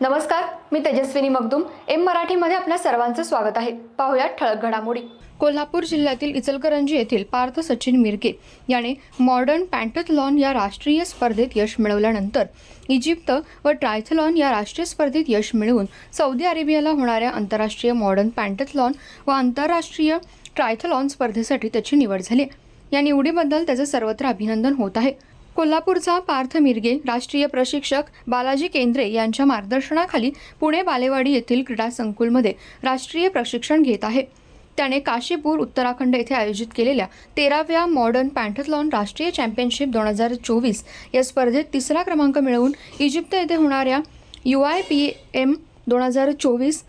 नमस्कार मी तेजस्विनी मगदुम. एम मराठीमध्ये आपल्या सर्वांचं स्वागत आहे. पाहुयात ठळक घडामोडी. कोल्हापूर जिल्ह्यातील इचलकरंजी येथील पार्थ सचिन मिरके याने मॉडर्न पॅन्टथलॉन या राष्ट्रीय स्पर्धेत यश मिळवल्यानंतर इजिप्त व ट्रायथलॉन या राष्ट्रीय स्पर्धेत यश मिळवून सौदी अरेबियाला होणाऱ्या आंतरराष्ट्रीय मॉडर्न पॅन्टथलॉन व आंतरराष्ट्रीय ट्रायथलॉन स्पर्धेसाठी त्याची निवड झाली या निवडीबद्दल त्याचं सर्वत्र अभिनंदन होत आहे. कोल्हापूरचा पार्थ मिरगे राष्ट्रीय प्रशिक्षक बालाजी केंद्रे यांच्या मार्गदर्शनाखाली पुणे बालेवाडी येथील क्रीडा संकुलमध्ये राष्ट्रीय प्रशिक्षण घेत आहे. त्याने काशीपूर उत्तराखंड येथे आयोजित केलेल्या तेराव्या मॉडर्न पॅन्थलॉन राष्ट्रीय चॅम्पियनशिप दोन हजार चोवीस या स्पर्धेत तिसरा क्रमांक मिळवून इजिप्त येथे होणाऱ्या यू आय पी एम दोन हजार चोवीस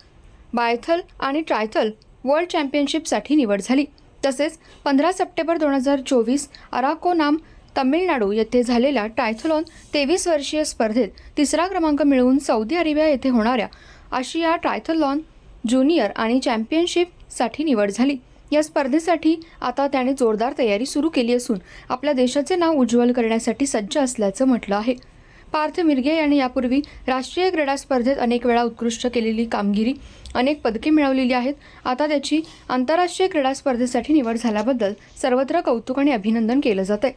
बायथल आणि ट्रायथल वर्ल्ड चॅम्पियनशिपसाठी निवड झाली. तसेच पंधरा सप्टेंबर दोन हजार चोवीस अराकोनाम तमिळनाडू येथे झालेल्या टायथलॉन तेवीस वर्षीय स्पर्धेत तिसरा क्रमांक मिळवून सौदी अरेबिया येथे होणाऱ्या आशिया ट्रायथलॉन ज्युनियर आणि चॅम्पियनशिपसाठी निवड झाली. या स्पर्धेसाठी आता त्याने जोरदार तयारी सुरू केली असून आपल्या देशाचे नाव उज्ज्वल करण्यासाठी सज्ज असल्याचं म्हटलं आहे. पार्थ मिरगे यांनी यापूर्वी राष्ट्रीय क्रीडा स्पर्धेत अनेक वेळा उत्कृष्ट केलेली कामगिरी अनेक पदके मिळवलेली आहेत. आता त्याची आंतरराष्ट्रीय क्रीडा स्पर्धेसाठी निवड झाल्याबद्दल सर्वत्र कौतुक आणि अभिनंदन केलं जात आहे